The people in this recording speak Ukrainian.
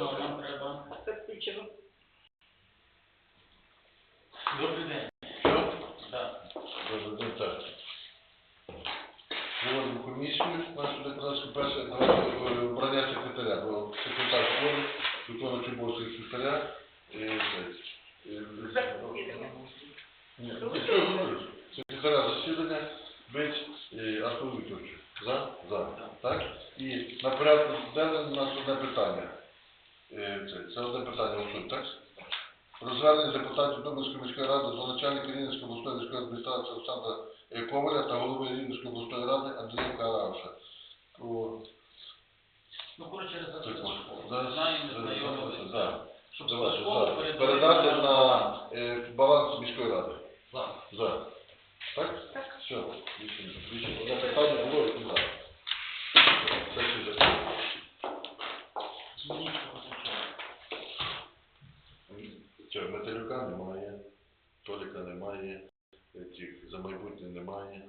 А нам треба. Це включено. Добрий день. Що? Так. Добре, так. Проводимо комісію, нашу депутатську перше, давайте обрання секретаря, бо секретар хворий, виконуючий обов'язки секретаря. е, е, Ні? Секретаря засідання Бить е, Артур Вікторович. За? За. Так? І на порядку денному у нас одне питання. Е, Це, це одне питання усунь, так? Про звернення депутатів Дубинської міської ради до начальника Рівненської обласної військової адміністрації Олександра е, Коваля та голови Рівненської обласної ради Андрія Карауша. Про Ну, коротше, це, результат. зараз, Знаємо, зараз, знайомилися. да. Щоб Давайте, за. передати передати на баланс. е, баланс міської ради. За. За. Так? Так. Все. Рішення. Рішення. Одне питання було і за. Закрито. Змініть позицію. Що, Металюка немає, Толіка немає, е, цих за майбутнє немає.